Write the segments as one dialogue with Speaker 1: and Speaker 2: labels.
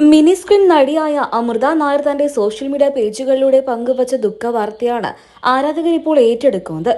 Speaker 1: Mini screen നടിയായ അമൃത നായർ തന്റെ social media പേജുകളിലൂടെ പങ്കുവച്ച ദുഃഖവാർത്തയാണ് ആരാധകർ ഇപ്പോൾ ഏറ്റെടുക്കുന്നത്.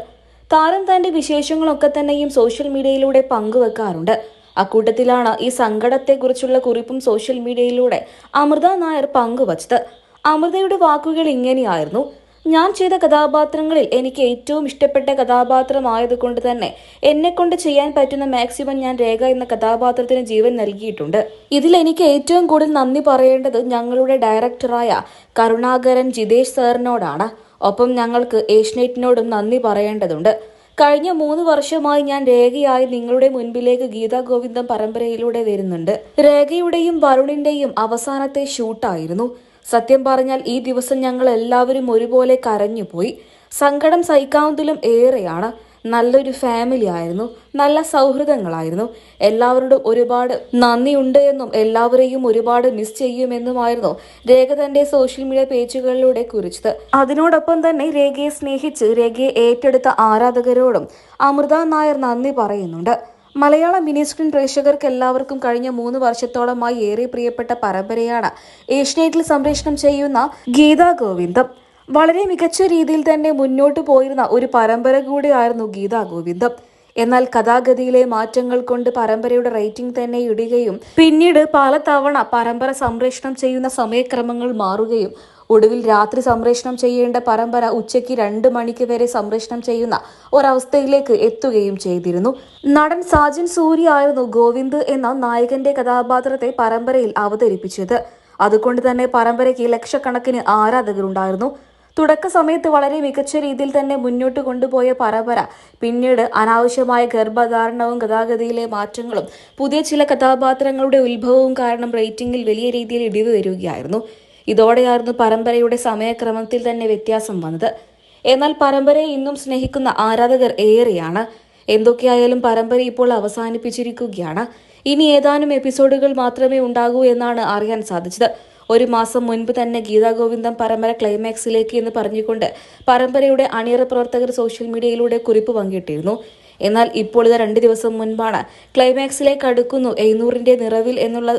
Speaker 1: താരം തന്റെ വിശേഷങ്ങളൊക്കെ തന്നെയും സോഷ്യൽ മീഡിയയിലൂടെ പങ്കുവെക്കാറുണ്ട്. അക്കൂട്ടത്തിലാണ് ഈ സങ്കടത്തെക്കുറിച്ചുള്ള കുറിപ്പും സോഷ്യൽ മീഡിയയിലൂടെ അമൃത നായർ പങ്കുവച്ചത്. അമൃതയുടെ വാക്കുകൾ ഇങ്ങനെയായിരുന്നു. ഞാൻ ചെയ്ത കഥാപാത്രങ്ങളിൽ എനിക്ക് ഏറ്റവും ഇഷ്ടപ്പെട്ട കഥാപാത്രമായതുകൊണ്ട് തന്നെ എന്നെ കൊണ്ട് ചെയ്യാൻ പറ്റുന്ന മാക്സിമം ഞാൻ രേഖ എന്ന കഥാപാത്രത്തിന് ജീവൻ നൽകിയിട്ടുണ്ട്. ഇതിൽ എനിക്ക് ഏറ്റവും കൂടുതൽ നന്ദി പറയേണ്ടത് ഞങ്ങളുടെ ഡയറക്ടറായ കരുണാകരൻ ജിതേഷ് സാറിനോടാണ്. ഒപ്പം ഞങ്ങൾക്ക് ഏഷ്യനെറ്റിനോടും നന്ദി പറയേണ്ടതുണ്ട്. കഴിഞ്ഞ മൂന്ന് വർഷമായി ഞാൻ രേഖയായി നിങ്ങളുടെ മുൻപിലേക്ക് ഗീതാ ഗോവിന്ദം പരമ്പരയിലൂടെ വരുന്നുണ്ട്. രേഖയുടെയും വരുണിന്റെയും അവസാനത്തെ ഷൂട്ടായിരുന്നു. സത്യം പറഞ്ഞാൽ ഈ ദിവസം ഞങ്ങൾ എല്ലാവരും ഒരുപോലെ കരഞ്ഞുപോയി. സങ്കടം സഹിക്കാവുന്നതിലും ഏറെയാണ്. നല്ലൊരു ഫാമിലി ആയിരുന്നു. നല്ല സൗഹൃദങ്ങളായിരുന്നു. എല്ലാവരോടും ഒരുപാട് നന്ദിയുണ്ട് എന്നും എല്ലാവരെയും ഒരുപാട് മിസ് ചെയ്യുമെന്നുമായിരുന്നു രേഖ തന്റെ സോഷ്യൽ മീഡിയ പേജുകളിലൂടെ കുറിച്ചത്. അതിനോടൊപ്പം തന്നെ രേഖയെ സ്നേഹിച്ച് രേഖയെ ഏറ്റെടുത്ത ആരാധകരോടും അമൃത നായർ നന്ദി പറയുന്നുണ്ട്. മലയാള മിനി സ്ക്രീൻ പ്രേക്ഷകർക്ക് എല്ലാവർക്കും കഴിഞ്ഞ മൂന്ന് വർഷത്തോളമായി ഏറെ പ്രിയപ്പെട്ട പരമ്പരയാണ് ഏഷ്യനെറ്റിൽ സംപ്രേഷണം ചെയ്യുന്ന ഗീതാ ഗോവിന്ദം. വളരെ മികച്ച രീതിയിൽ തന്നെ മുന്നോട്ട് പോയിരുന്ന ഒരു പരമ്പര കൂടിയായിരുന്നു ഗീതാ ഗോവിന്ദം. എന്നാൽ കഥാഗതിയിലെ മാറ്റങ്ങൾ കൊണ്ട് പരമ്പരയുടെ റേറ്റിംഗ് തന്നെ ഇടുകയും പിന്നീട് പലതവണ പരമ്പര സംപ്രേഷണം ചെയ്യുന്ന സമയക്രമങ്ങൾ മാറുകയും ഒടുവിൽ രാത്രി സംപ്രേഷണം ചെയ്യേണ്ട പരമ്പര ഉച്ചയ്ക്ക് രണ്ട് മണിക്ക് വരെ സംപ്രേഷണം ചെയ്യുന്ന ഒരവസ്ഥയിലേക്ക് എത്തുകയും ചെയ്തിരുന്നു. നടൻ സാജൻ സൂര്യ ആയിരുന്നു ഗോവിന്ദ് എന്ന നായകന്റെ കഥാപാത്രത്തെ പരമ്പരയിൽ അവതരിപ്പിച്ചത്. അതുകൊണ്ട് തന്നെ പരമ്പരയ്ക്ക് ലക്ഷക്കണക്കിന് ആരാധകരുണ്ടായിരുന്നു. തുടക്ക സമയത്ത് വളരെ മികച്ച രീതിയിൽ തന്നെ മുന്നോട്ട് കൊണ്ടുപോയ പരമ്പര പിന്നീട് അനാവശ്യമായ ഗർഭധാരണവും ഗതാഗതിയിലെ മാറ്റങ്ങളും പുതിയ ചില കഥാപാത്രങ്ങളുടെ ഉത്ഭവവും കാരണം റേറ്റിംഗിൽ വലിയ രീതിയിൽ ഇടിവ് വരികയായിരുന്നു. ഇതോടെയായിരുന്നു പരമ്പരയുടെ സമയക്രമത്തിൽ തന്നെ വ്യത്യാസം വന്നത്. എന്നാൽ പരമ്പരയെ ഇന്നും സ്നേഹിക്കുന്ന ആരാധകർ ഏറെയാണ്. എന്തൊക്കെയായാലും പരമ്പര ഇപ്പോൾ അവസാനിപ്പിച്ചിരിക്കുകയാണ്. ഇനി ഏതാനും എപ്പിസോഡുകൾ മാത്രമേ ഉണ്ടാകൂ എന്നാണ് അറിയാൻ സാധിച്ചത്. ഒരു മാസം മുൻപ് തന്നെ ഗീതാ ഗോവിന്ദം പരമ്പര ക്ലൈമാക്സിലേക്ക് എന്ന് പറഞ്ഞുകൊണ്ട് പരമ്പരയുടെ അണിയറ പ്രവർത്തകർ സോഷ്യൽ മീഡിയയിലൂടെ കുറിപ്പ് പങ്കിട്ടിരുന്നു. എന്നാൽ ഇപ്പോൾ ഇത് രണ്ട് ദിവസം മുൻപാണ്. ക്ലൈമാക്സിലേക്ക് അടുക്കുന്നു. എഴുന്നൂറിന്റെ നിറവിൽ എന്നുള്ള